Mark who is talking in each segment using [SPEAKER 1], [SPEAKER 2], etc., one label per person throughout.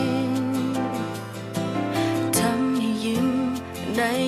[SPEAKER 1] ง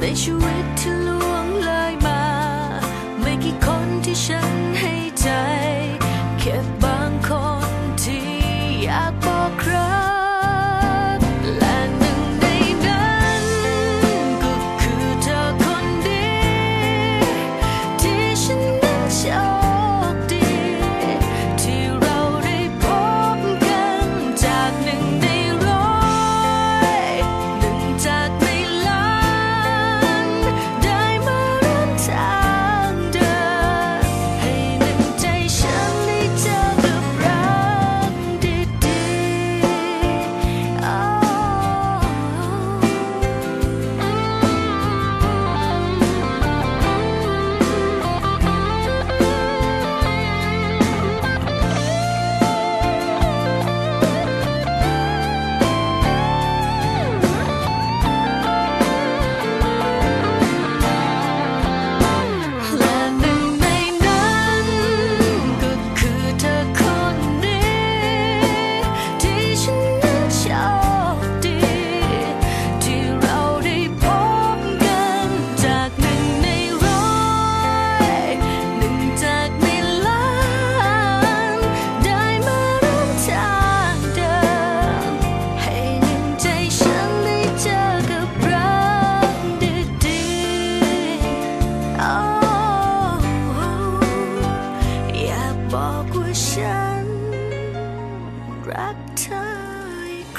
[SPEAKER 1] ในชีวิตที่ล่วงเลยมา ไม่กี่คนที่ฉัน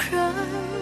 [SPEAKER 1] 人。